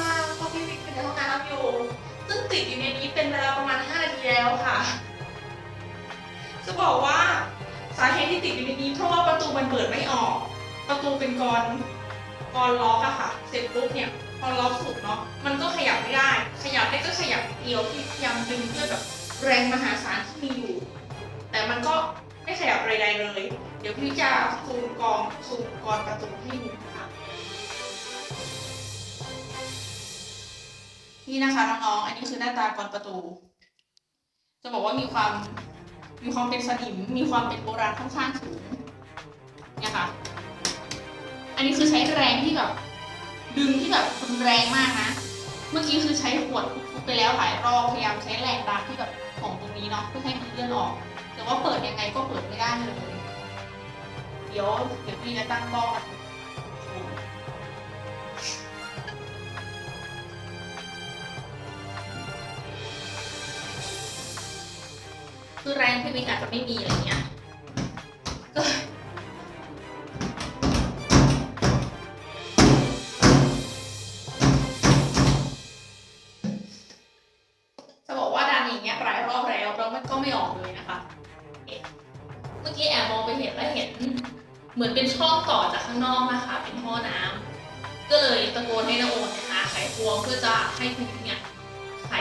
มาพอดีมิกอยู่ในห้องน้ำอยู่ ซึ่งติดอยู่ในนี้เป็นเวลาประมาณ 5 นาทีแล้วค่ะ จะบอกว่าสาเหตุที่ติดอยู่ในนี้เพราะว่าประตูมันเปิดไม่ออก ประตูเป็นกรกรล็อกอะค่ะ เสร็จปุ๊บเนี่ยพอล็อกสุดเนาะมันก็ขยับไม่ได้ ขยับได้ก็ขยับเดียวที่พยายามดึงเพื่อแบบแรงมหาศาลที่มีอยู่ แต่มันก็ไม่ขยับใดๆเลย เดี๋ยวพี่จะซูมกองซูมกรประตูให้ดู นี่นะคะน้องๆ อันนี้คือหน้าตากรประตู จะบอกว่ามีความมีความเป็นสนิม มีความเป็นโบราณค่อนข้างสูงเนี่ยค่ะ อันนี้คือใช้แรงที่แบบดึงที่แบบรุนแรงมากนะ เมื่อกี้คือใช้ขวดทุบๆไปแล้วหลายรอบพยายามใช้แรงดันที่แบบของตรงนี้เนาะเพื่อให้มันเลื่อนออก แต่ว่าเปิดยังไงก็เปิดไม่ได้เลย เดี๋ยวเดี๋ยวพี่จะตั้งกล้อง คือแรงพี่วิกอาจจะไม่มีอะไรเงี้ยก็จะบอกว่าดันอย่างเงี้ยหลายรอบแล้วแล้วมันก็ไม่ออกเลยนะคะเมื่อกี้แอบมองไปเห็นแล้วเห็น เหมือนเป็นช่องต่อจากข้างนอกนะคะ เป็นท่อน้ำก็เลยตะโกนให้นาโอนนี่ยหาไขควงเพื่อจะให้พี่วิกเนี่ยไข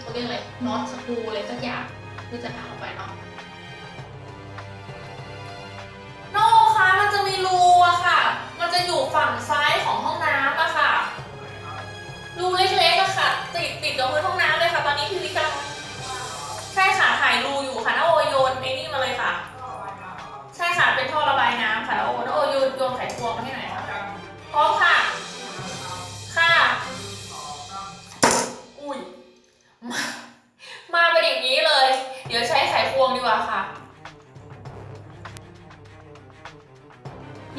เขาเรียกอะไรน็อตสกรูอะไรสักอย่าง เพื่อจะหาออกไปเนาะโน่คะมันจะมีรูอะค่ะ มันจะอยู่ฝั่งซ้ายของห้องน้ำอะค่ะ รูเล็กๆอะค่ะ ติดติดกับพื้นห้องน้ำเลยค่ะ ตอนนี้พี่วิกำลังใช่ค่ะถ่ายรูอยู่ค่ะน้าโอโยนไอ้นี่มาเลยค่ะ ใช่ค่ะเป็นท่อระบายน้ำค่ะน้าโอน้าโอโยนโยนไขควงมาให้หน่อย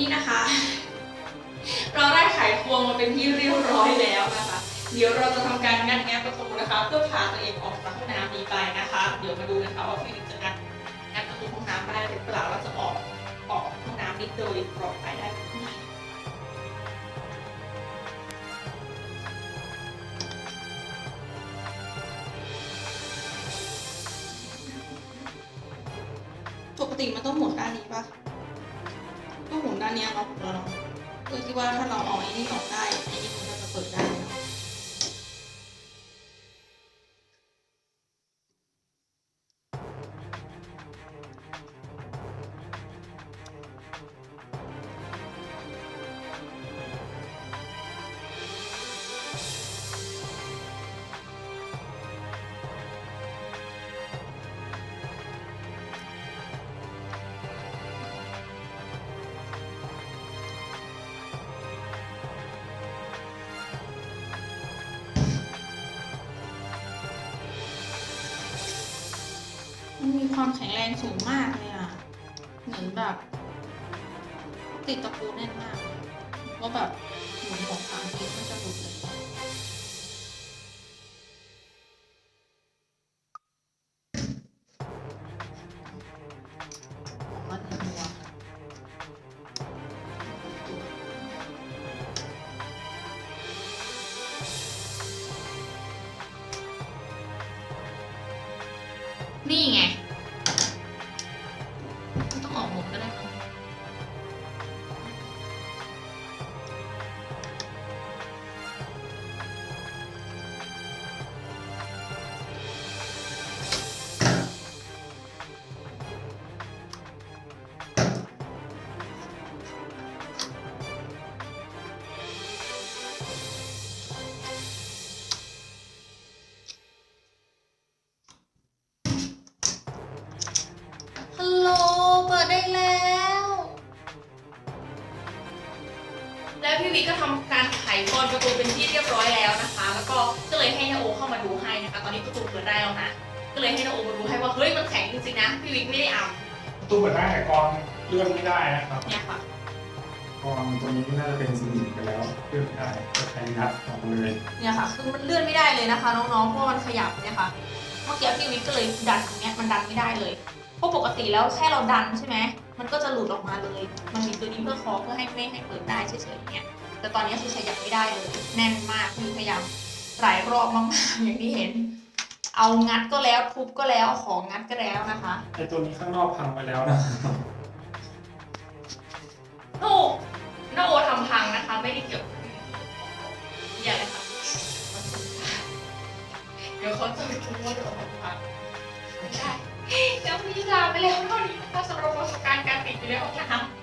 นี่นะคะ เราได้ไขควงมาเป็นที่เรียบร้อยแล้วนะคะ เดี๋ยวเราจะทำการงัดแงะประตูนะคะ เพื่อพาตัวเองออกจากห้องน้ำนี้ไปนะคะ เดี๋ยวมาดูนะคะว่าฟิลิปจะงัดงัดประตูห้องน้ำได้หรือเปล่าเราจะออกออกห้องน้ำนี้โดยปลอดภัยได้หรือไม่ปกติมันต้องหมุนด้านนี้ปะก็ หมุนนเนี้ยเนาะเราเนาะเพื่อที่ว่าถ้าเราเอาไอ้นี่ออกได้ไอ้นี่มันก็จะเปิดได้ ความแข็งแรงสูงมากเลยอะ เหมือนแบบ ติดตะปูแน่นมาก ว่าแบบหมุนของสามทีมันจะหลุดเลยของมันหัวนี่ไง กหมดก็ได้ แล้วพี่วิก็ทำการไขกรอนประตูเป็นที่เรียบร้อยแล้วนะคะ แล้วก็ก็เลยให้นาโอเข้ามาดูให้นะคะ ตอนนี้ประตูเปิดได้แล้วนะ ก็เลยให้นาโอมาดูให้ว่าเฮ้ยมันแข็งจริงๆนะ พี่วิกไม่ได้อ่ประตูเปิดได้แต่กรองเลื่อนไม่ได้นะครับำเนี่ยค่ะกรองตัวนี้น่าจะเป็นสนิมไปแล้วเลื่อนไม่ได้ก็ใช้งัดออกเลยเนี่ยค่ะ คือมันเลื่อนไม่ได้เลยนะคะ น้องๆ เพราะว่ามันขยับเนี่ยค่ะ เมื่อกี้พี่วิกก็เลยดันตรงเนี้ยมันดันไม่ได้เลย เพราะปกติแล้วแค่เราดันใช่ไหม มันก็จะหลุดออกมาเลย มันมีตัวนี้เพื่อคอเพื่อให้ไม่ให้เปิดได้เฉยๆอย่างเงี้ยแต่ตอนนี้คือขยับไม่ได้เลย แน่นมากคือพยายามหลายรอบมากๆอย่างที่เห็น เอางัดก็แล้วทุบก็แล้วเอาของงัดก็แล้วนะคะไอตัวนี้ข้างนอกพังไปแล้วนะโอ้หน้าโอทำพังนะคะ ไม่ได้เกี่ยวกับอย่าเลยค่ะเดี๋ยวเขาจะไปคิดว่าเราทำพังไม่ได้ เดี๋ยวมีลาไปแล้วเท่านี้นะคะสำหรับประสบการณ์การติดอยู่ในห้องน้ำ